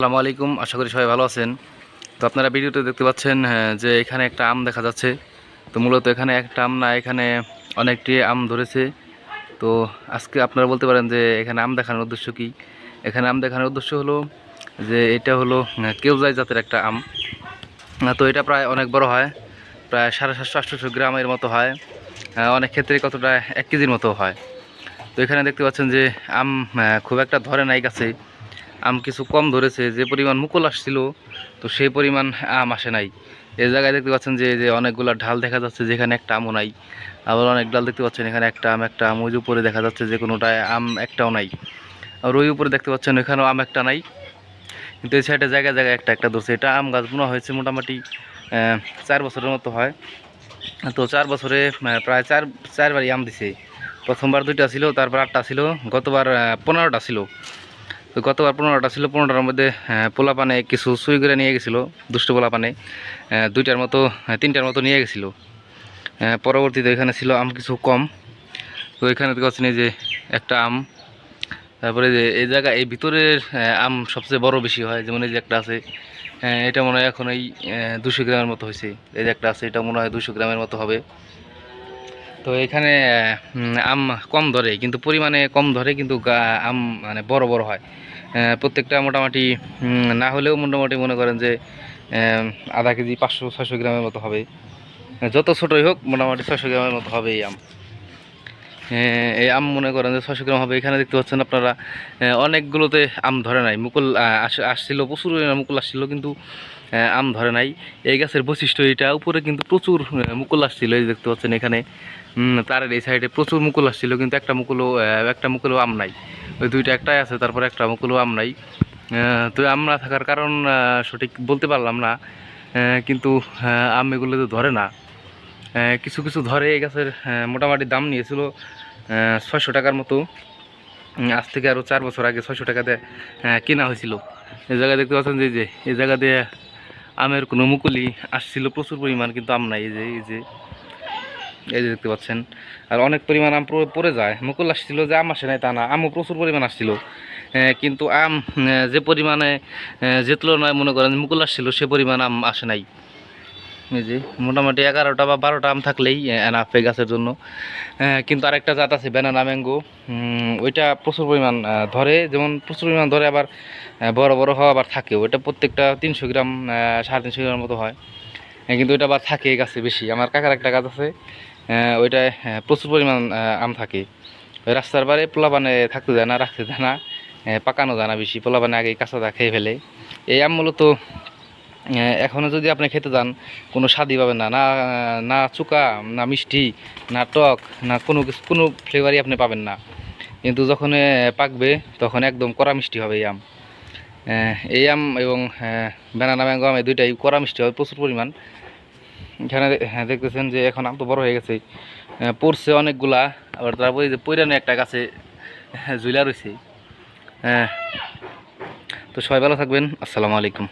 আসসালামু আলাইকুম আশা করি সবাই ভালো আছেন। তো আপনারা ভিডিওতে দেখতে পাচ্ছেন হ্যাঁ, যে এখানে একটা আম দেখা যাচ্ছে। তো মূলত এখানে একটা আম না এখানে অনেকটি আম ধরেছে। তো আজকে আপনারা বলতে পারেন যে এখানে আম দেখানোর উদ্দেশ্য কি? এখানে আম দেখানোর উদ্দেশ্য হলো যে এটা হলো কেউজাই জাতের একটা আম। তো এটা প্রায় অনেক বড় হয় প্রায় সাড়ে সাতশো আটশোশো গ্রামের মতো হয়। অনেক ক্ষেত্রে কতটা এক কেজির মতো হয়। তো এখানে দেখতে পাচ্ছেন যে আম খুব একটা ধরে নাই গাছে। আম কিছু কম ধরেছে, যে পরিমাণ মুকুল আসছিল, তো সেই পরিমাণ আম আসে নাই। এই জায়গায় দেখতে পাচ্ছেন যে যে অনেকগুলো ঢাল দেখা যাচ্ছে, যেখানে একটা আমও নাই। আবার অনেক ডাল দেখতে পাচ্ছেন, এখানে একটা আম একটা আম, ওই উপরে দেখা যাচ্ছে যে কোনোটায় আম একটাও নাই। আর ওই উপরে দেখতে পাচ্ছেন, এখানেও আম একটা নাই। কিন্তু এই সাইডে জায়গায় জায়গায় একটা একটা ধরছে। এটা আম গাছ বোনা হয়েছে মোটামুটি চার বছরের মতো হয়। তো চার বছরে প্রায় চার, চারবারই আম দিছে। প্রথমবার দুইটা ছিল, তারপর আটটা ছিল, গতবার পনেরোটা ছিল। তো গতবার পনেরোটা ছিল পনেরোটার মধ্যে আহ, পোলাপানে কিছু সুই করে নিয়ে গেছিল দুষ্ট পোলাপানে। আহ, দুইটার মতো তিনটার মতো নিয়ে গেছিল। পরবর্তীতে এখানে ছিল আম কিছু কম। তো এখানে দেখতে পাচ্ছেন যে একটা আম তারপরে যে এই জায়গা এই ভিতরের আম সবচেয়ে বড় বেশি হয় যেমন এই যে একটা আছে এটা মনে হয় এখন এই দুশো গ্রামের মতো হয়েছে। এই যে একটা আছে এটা মনে হয় দুশো গ্রামের মতো হবে। তো এখানে আম কম ধরে, কিন্তু পরিমাণে কম ধরে কিন্তু আম মানে বড় বড় হয়। প্রত্যেকটা মোটামুটি না হলেও মোটামুটি মনে করেন যে আধা কেজি পাঁচশো, ছয়শো গ্রামের মতো হবে। যত ছোটোই হোক, মোটামুটি ছয়শো গ্রামের মতো হবে এই আম। এই আম মনে করেন যে ছয়শো গ্রাম হবে। এখানে দেখতে পাচ্ছেন আপনারা অনেকগুলোতে আম ধরে নাই। মুকুল আস- আসছিল, প্রচুর মুকুল আসছিল, কিন্তু আম ধরে নাই। এই গাছের বৈশিষ্ট্য এটা, উপরে কিন্তু প্রচুর মুকুল আসছিল। এই দেখতে পাচ্ছেন এখানে তারের এই সাইডে প্রচুর মুকুল আসছিল, কিন্তু একটা মুকুলও একটা মুকুলও আম নাই। ওই দুইটা একটাই আছে, তারপরে একটা মুকুলও আম নাই। তো আম না থাকার কারণ সঠিক বলতে পারলাম না। কিন্তু আম এগুলো তো ধরে না। কিছু কিছু ধরে এই গাছের মোটামুটি দাম নিয়েছিল ছয়শো টাকার মতো। আজ থেকে আরও চার বছর আগে ছয়শো টাকাতে কেনা হয়েছিল। এই জায়গায় দেখতে পাচ্ছেন যে যে, এই জায়গা দিয়ে আমের কোনো মুকুলি আসছিল, প্রচুর পরিমাণ, কিন্তু আম নাই, এই যে এই যে এই যে দেখতে পাচ্ছেন। আর অনেক পরিমাণ আম পড়ে যায়। মুকুল আসছিল যে আম আসে নাই তা না, আমও প্রচুর পরিমাণ আসছিল। কিন্তু আম যে পরিমাণে যে তুলনায় মনে করেন মুকুল আসছিল, সে পরিমাণ আম আসে নাই। যে, মোটামুটি এগারোটা বা বারোটা আম থাকলেই এনাফে গাছের জন্য। কিন্তু আরেকটা জাত আছে, ব্যানানা ম্যাঙ্গো। ওইটা প্রচুর পরিমাণ ধরে, যেমন প্রচুর পরিমাণ ধরে আবার বড় বড় হওয়া আবার থাকে। ওইটা প্রত্যেকটা তিনশো গ্রাম সাড়ে তিনশো গ্রাম মতো হয়। কিন্তু ওইটা আবার থাকে গাছে বেশি। আমার কাকার একটা গাছ আছে ওইটায় প্রচুর পরিমাণ আম থাকে। রাস্তার বারে পোলাপানে থাকতে যায় না, রাখতে যায় না পাকানো যায় না বেশি। পোলাপানে আগে কাঁচা খেয়ে ফেলে। এই আম মূলত এখনও যদি আপনি খেতে যান কোনো স্বাদই পাবেন না। না না চুকা না মিষ্টি না টক না কোনো কিছু কোনো ফ্লেভারই আপনি পাবেন না। কিন্তু যখন পাকবে তখন একদম কড়া মিষ্টি হবে এই আম। এই আম এবং ব্যানানা ম্যাঙ্গো আম এই দুইটাই কড়া মিষ্টি হবে প্রচুর পরিমাণ। এখানে হ্যাঁ, দেখতেছেন যে এখন আম তো বড় হয়ে গেছে। পড়ছে অনেকগুলা আবার তারপরে যে পৈরানো একটা গাছে ঝুলা রয়েছে হ্যাঁ তো সবাই ভালো থাকবেন আসসালামু আলাইকুম।